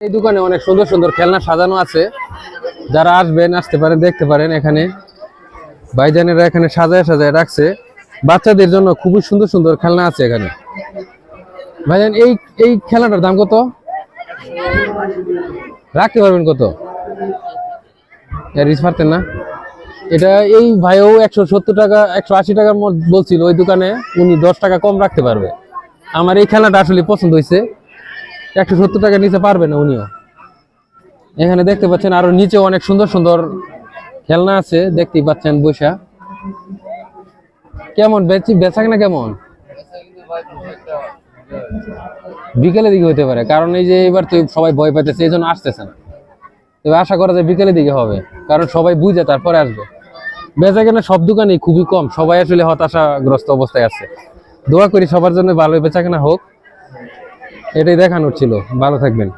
এই দোকানে অনেক সুন্দর সুন্দর খেলনা সাজানো আছে। যারা আসবেন, আসতে পারেন, দেখতে পারেন এখানে। ভাইজানেরা এখানে সাজায় সাজায় রাখছে। বাচ্চাদের জন্য খুবই সুন্দর সুন্দর খেলনা আছে এখানে। ভাইজান, এই এই খেলাটার দাম কত? রাখতে পারবেন কত? রিস পারতেন না। এটা এই ভাইও একশো সত্তর টাকা, একশো আশি টাকার বলছিল ওই দোকানে। উনি দশ টাকা কম রাখতে পারবে। আমার এই খেলাটা আসলে পছন্দ হয়েছে। একশো সত্তর টাকা নিচে পারবে না উনিও। এখানে দেখতে পাচ্ছেন আরও নিচে অনেক সুন্দর সুন্দর খেলনা আছে, দেখতেই পাচ্ছেন বৈশা কেমন? বেচি বেচাক না কেমন? বিকেলের দিকে হতে পারে, কারণ এই যে এবার তো সবাই ভয় পাইতেছে, এই জন্য আসতেছে না। তবে আশা করা যায় বিকেলের দিকে হবে, কারণ সবাই বুঝে তারপরে আসবে। বেচা কেনা সব দোকানেই খুবই কম, সবাই আসলে হতাশাগ্রস্ত অবস্থায় আছে। দোয়া করি সবার জন্য ভালো বেচা কেনা হোক। এটাই দেখানোর ছিল। ভালো থাকবেন।